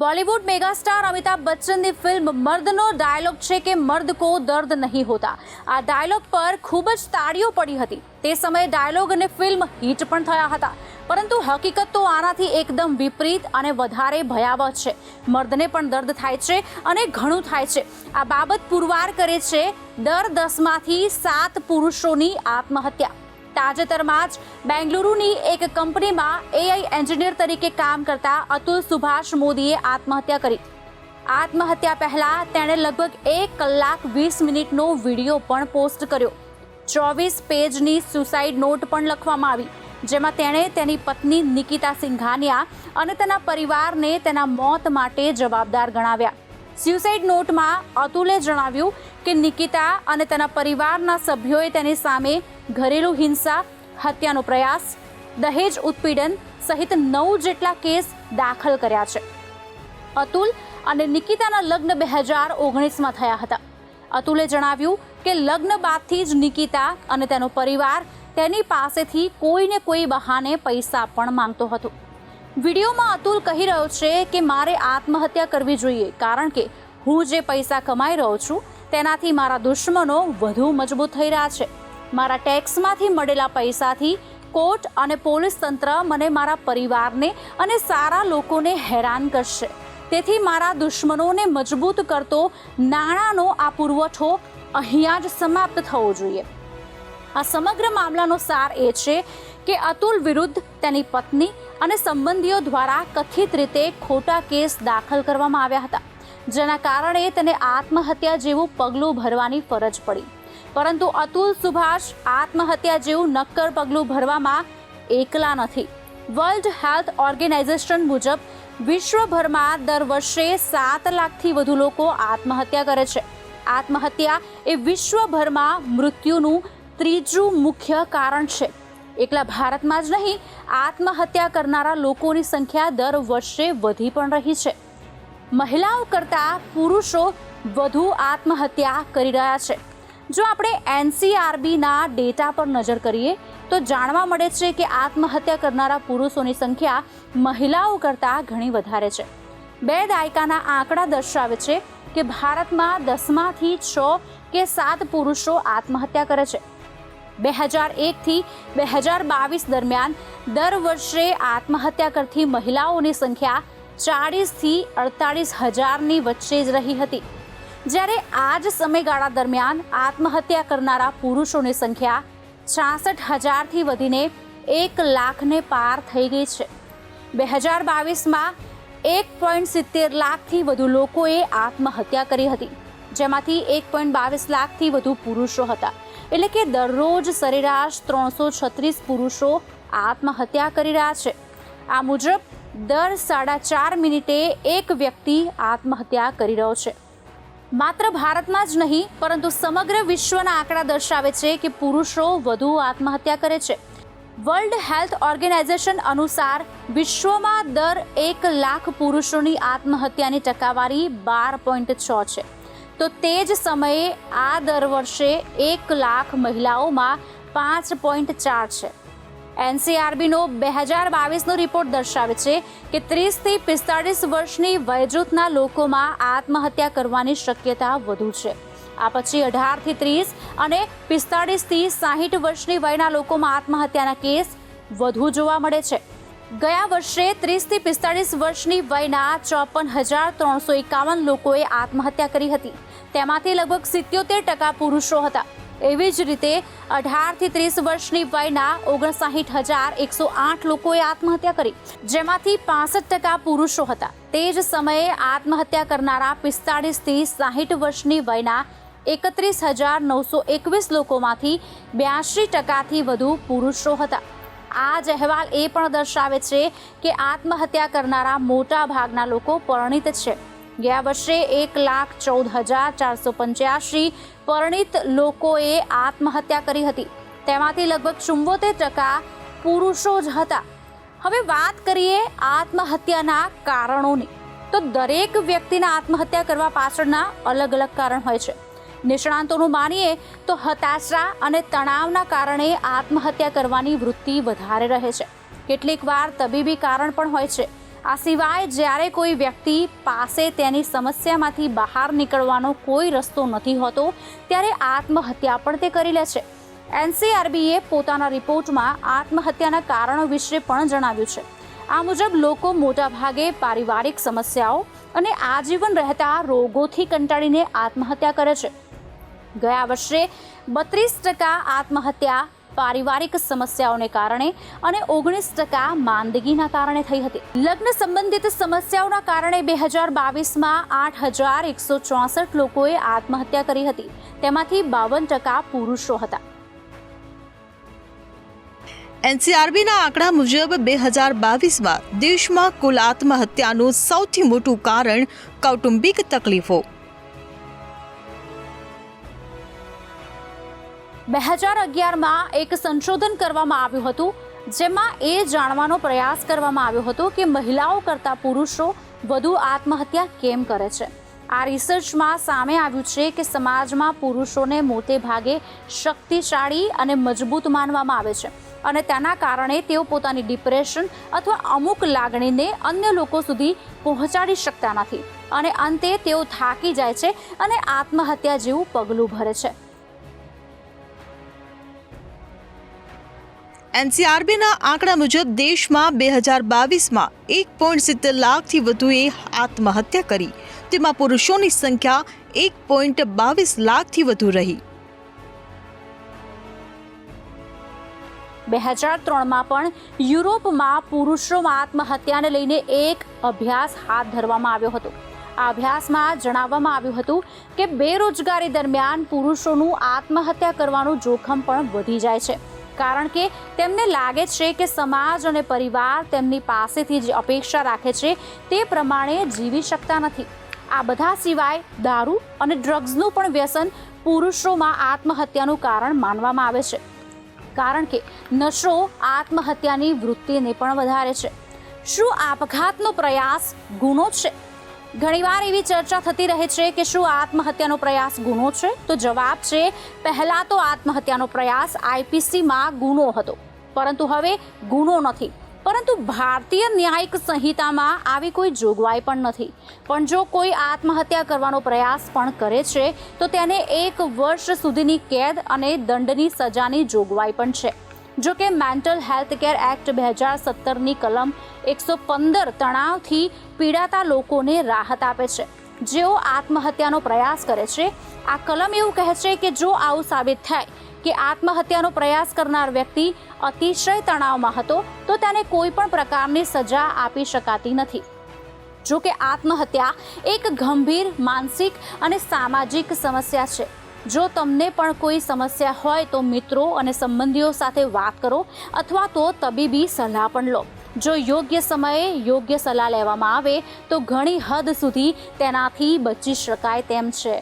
Bollywood megastar Amitabh બચ્ચનની film મર્દનો dialogue છે કે મર્દ કો દર્દ નહીં હોતા. આ ડાયલોગ પર ખૂબ જ તાળીઓ પડી હતી. તે સમયે ડાયલોગ અને ફિલ્મ હિટ પણ થયા હતા. પરંતુ હકીકત તો આનાથી એકદમ વિપરીત અને વધારે ભયાવહ છે. મર્દને પણ દર્દ થાય છે અને ઘણું થાય છે. આ બાબત પુરવાર કરે છે દર દસમાંથી સાત પુરુષોની આત્મહત્યા. તાજેતરમાં જ બેંગલુરુની એક કંપનીમાં એઆઈ એન્જિનિયર તરીકે કામ કરતા અતુલ સુભાષ મોદીએ આત્મહત્યા કરી. આત્મહત્યા પહેલા તેણે લગભગ એક કલાક વીસ મિનિટનો વીડિયો પણ પોસ્ટ કર્યો. ચોવીસ પેજની સુસાઇડ નોટ પણ લખવામાં આવી, જેમાં તેણે તેની પત્ની નિકિતા સિંઘાનિયા અને તેના પરિવારને તેના મોત માટે જવાબદાર ગણાવ્યા. સ્યુસાઇડ નોટમાં અતુલે જણાવ્યું કે નિકિતા અને તેના પરિવારના સભ્યોએ તેની સામે ઘરેલું હિંસા, હત્યાનો પ્રયાસ, દહેજ ઉત્પીડન સહિત નવ જેટલા કેસ દાખલ કર્યા છે. અતુલ અને નિકિતાના લગ્ન બે હજાર ઓગણીસમાં થયા હતા. અતુલે જણાવ્યું કે લગ્ન બાદથી જ નિકિતા અને તેનો પરિવાર તેની પાસેથી કોઈને કોઈ બહાને પૈસા પણ માંગતો હતો. વિડીયોમાં અતુલ કહી રહ્યો છે કે મારે આત્મહત્યા કરવી જોઈએ, કારણ કે હું જે પૈસા કમાઈ રહ્યો છું, તેનાથી મારા દુશ્મનો વધુ મજબૂત થઈ રહ્યા છે. મારા ટેક્સમાંથી મળેલા પૈસાથી કોર્ટ અને પોલીસ તંત્ર મને મારા પરિવારને અને સારા લોકોને હેરાન કરશે. તેથી મારા દુશ્મનોને મજબૂત કરતો નાણાંનો આ પુરવઠો અહીંયા જ સમાપ્ત થવો જોઈએ. આ સમગ્ર મામલાનો સાર એ છે કે અતુલ વિરુદ્ધ તેની પત્ની અને સંબંધીઓ દ્વારા કથિત રીતે ખોટા કેસ દાખલ કરવામાં આવ્યા હતા, જેના કારણે તેને આત્મહત્યા જેવું પગલું ભરવાની ફરજ પડી. પરંતુ અતુલ સુભાષ આત્મહત્યા જેવું નક્કર પગલું ભરવામાં એકલા નથી. વર્લ્ડ હેલ્થ ઓર્ગેનાઇઝેશન મુજબ વિશ્વભરમાં દર વર્ષે સાત લાખથી વધુ લોકો આત્મહત્યા કરે છે. આત્મહત્યા એ વિશ્વભરમાં મૃત્યુનું ત્રીજું મુખ્ય કારણ છે. એકલા ભારતમાં જ નહીં, આત્મહત્યા કરનારા લોકોની સંખ્યા દર વર્ષે વધી પણ રહી છે. મહિલાઓ કરતાં પુરુષો વધુ આત્મહત્યા કરી રહ્યા છે. જો આપણે એનસીઆરબીના ડેટા પર નજર કરીએ, તો જાણવા મળે છે કે આત્મહત્યા કરનારા પુરુષોની સંખ્યા મહિલાઓ કરતાં ઘણી વધારે છે. બે દાયકાના આંકડા દર્શાવે છે કે ભારતમાં દસમાંથી છ કે સાત પુરુષો આત્મહત્યા કરે છે. બે હજાર એકથી બે હજાર બાવીસ દરમિયાન દર વર્ષે આત્મહત્યા કરતી મહિલાઓની સંખ્યા ચાળીસથી અડતાળીસ હજારની વચ્ચે જ રહી હતી. જ્યારે આ જ સમયગાળા દરમિયાન આત્મહત્યા કરનારા પુરુષોની સંખ્યા છાસઠ હજારથી વધીને એક લાખને પાર થઈ ગઈ છે. બે હજાર બાવીસમાં એક પોઈન્ટ સિત્તેર લાખથી વધુ લોકોએ આત્મહત્યા કરી હતી, જેમાંથી એક પોઈન્ટ બાવીસ લાખથી વધુ પુરુષો હતા. એટલે કે દરરોજ સરેરાશ ત્રણસો છત્રીસ પુરુષો આત્મહત્યા કરી રહ્યા છે. આ મુજબ દર સાડા ચાર મિનિટે એક વ્યક્તિ આત્મહત્યા કરી રહ્યો છે. માત્ર ભારતમાં જ નહીં, પરંતુ સમગ્ર વિશ્વના આંકડા દર્શાવે છે કે પુરુષો વધુ આત્મહત્યા કરે છે. વર્લ્ડ હેલ્થ ઓર્ગેનાઇઝેશન અનુસાર વિશ્વમાં દર એક લાખ પુરુષોની આત્મહત્યાની ટકાવારી બાર પોઈન્ટ છ છે. તો તે જ સમયે આ દર વર્ષે એક લાખ મહિલાઓમાં પાંચ પોઈન્ટ ચાર છે. એનસીઆરબીનો બે હજાર બાવીસનો રિપોર્ટ દર્શાવે છે કે ત્રીસથી પિસ્તાળીસ વર્ષની વયજૂથના લોકોમાં આત્મહત્યા કરવાની શક્યતા વધુ છે. આ પછી અઢારથી ત્રીસ અને પિસ્તાળીસથી સાહીઠ વર્ષની વયના લોકોમાં આત્મહત્યાના કેસ વધુ જોવા મળે છે. ગયા વર્ષે ત્રીસથી પિસ્તાળીસ વર્ષની વયના ચોપન હજાર ત્રણસો એકાવન લોકોએ આત્મહત્યા કરી હતી. તેમાંથી લગભગ સિત્યોતેર ટકા પુરુષો હતા. એવી જ રીતે અઢારથી ત્રીસ વર્ષની વયના ઓગણસાઠ હજાર એકસો આઠ લોકોએ આત્મહત્યા કરી, જેમાંથી પાસઠ ટકા પુરુષો હતા. તે જ સમયે આત્મહત્યા કરનારા પિસ્તાળીસથી સાહીઠ વર્ષની વયના એકત્રીસ હજાર નવસો એકવીસ લોકોમાંથી બ્યાસી ટકાથી વધુ પુરુષો હતા. આ જ અહેવાલ એ પણ દર્શાવે છે કે આત્મહત્યા કરનારા મોટા ભાગના લોકો પરણિત છે. ગયા વર્ષે એક લાખ ચૌદ હજાર ચારસો પંચ્યાસી પરિણિત લોકોએ આત્મહત્યા કરી હતી. તેમાંથી લગભગ ચુંબોતેર ટકા પુરુષો જ હતા. હવે વાત કરીએ આત્મહત્યાના કારણોની. તો દરેક વ્યક્તિના આત્મહત્યા કરવા પાછળના અલગ અલગ કારણ હોય છે. નિષ્ણાંતોનું માનીએ તો હતાશા અને તણાવના કારણે આત્મહત્યા કરવાની વૃત્તિ વધારે રહે છે. કેટલીક વાર તબીબી કારણ પણ હોય છે. આ સિવાય જ્યારે કોઈ વ્યક્તિ પાસે તેની સમસ્યામાંથી બહાર નીકળવાનો કોઈ રસ્તો નથી હોતો, ત્યારે આત્મહત્યા પણ તે કરી લે છે. એનસીઆરબીએ પોતાના રિપોર્ટમાં આત્મહત્યાના કારણો વિશે પણ જણાવ્યું છે. આ મુજબ લોકો મોટાભાગે પારિવારિક સમસ્યાઓ અને આજીવન રહેતા રોગોથી કંટાળીને આત્મહત્યા કરે છે. ગયા વર્ષે બત્રીસ ટકા આત્મહત્યા પારિવારિક સમસ્યાઓને કારણે અને ઓગણીસ ટકા માંદગીના કારણે થઈ હતી. લગ્ન સંબંધિત સમસ્યાઓના કારણે બે હજાર બાવીસમાં આઠ હજાર એકસો ચોસઠ લોકોએ આત્મહત્યા કરી હતી. તેમાંથી બાવન ટકા પુરુષો હતા. એનસીઆરબીના આંકડા મુજબ બે હજાર બાવીસમાં દેશમાં કુલ આત્મહત્યાનું સૌથી મોટું કારણ કૌટુંબિક તકલીફો બે હજાર અગિયારમાં એક સંશોધન કરવામાં આવ્યું હતું, જેમાં એ જાણવાનો પ્રયાસ કરવામાં આવ્યો હતો કે મહિલાઓ કરતાં પુરુષો વધુ આત્મહત્યા કેમ કરે છે. આ રિસર્ચમાં સામે આવ્યું છે કે સમાજમાં પુરુષોને મોટે ભાગે શક્તિશાળી અને મજબૂત માનવામાં આવે છે અને તેના કારણે તેઓ પોતાની ડિપ્રેશન અથવા અમુક લાગણીને અન્ય લોકો સુધી પહોંચાડી શકતા નથી અને અંતે તેઓ થાકી જાય છે અને આત્મહત્યા જેવું પગલું ભરે છે. એનસીઆરબીના આંકડા મુજબ દેશમાં બે હજાર બાવીસમાં એક પોઈન્ટ સિત્તેર લાખથી વધુએ આત્મહત્યા કરી. તેમાં પુરુષોની સંખ્યા એક પોઈન્ટ બાવીસ લાખથી વધુ રહી. બે હજાર ત્રણમાં પણ યુરોપમાં પુરુષોમાં આત્મહત્યાને લઈને એક અભ્યાસ હાથ ધરવામાં આવ્યો હતો. આ અભ્યાસમાં જણાવવામાં આવ્યું હતું કે બેરોજગારી દરમિયાન પુરુષોનું આત્મહત્યા કરવાનું જોખમ પણ વધી જાય છે. કારણ કે તેમને લાગે છે કે સમાજ અને પરિવાર તેમની પાસેથી જે અપેક્ષા રાખે છે તે પ્રમાણે જીવી શકતા નથી. આ બધા સિવાય દારૂ અને ડ્રગ્સનું પણ વ્યસન પુરુષોમાં આત્મહત્યાનું કારણ માનવામાં આવે છે. કારણ કે નશો આત્મહત્યાની વૃત્તિને પણ વધારે છે. શું આપઘાતનો પ્રયાસ ગુનો છે? ઘણીવાર એવી ચર્ચા થતી રહે છે કે શું આત્મહત્યાનો પ્રયાસ ગુનો છે? તો જવાબ છે, પહેલા તો આત્મહત્યાનો પ્રયાસ આઈપીસીમાં ગુનો હતો. પરંતુ હવે ગુનો નથી. પરંતુ ભારતીય ન્યાયિક સંહિતામાં આવી કોઈ જોગવાઈ પણ નથી. પણ જો કોઈ આત્મહત્યા કરવાનો પ્રયાસ પણ કરે છે, તો તેને એક વર્ષ સુધીની કેદ અને દંડની સજાની જોગવાઈ પણ છે. જો કે મેન્ટલ હેલ્થ કેર એક્ટ બે હજાર સત્તરની કલમ એકસો પંદર તણાવથી પીડાતા લોકોને રાહત આપે છે. જેઓ આત્મહત્યાનો પ્રયાસ કરે છે, આ કલમ એવું કહે છે કે જો આવું સાબિત થાય કે આત્મહત્યાનો પ્રયાસ કરનાર વ્યક્તિ અતિશય તણાવમાં હતો, તો તેને કોઈ પણ પ્રકારની સજા આપી શકાતી નથી. જો કે આત્મહત્યા એક ગંભીર, માનસિક અને સામાજિક સમસ્યા છે. જો તમને પણ કોઈ સમસ્યા હોય તો મિત્રો અને સંબંધીઓ સાથે વાત કરો અથવા તો તબીબી સલાહ પણ લો. જો યોગ્ય સમયે યોગ્ય સલાહ લેવામાં આવે તો ઘણી હદ સુધી તેનાથી બચી શકાય તેમ છે.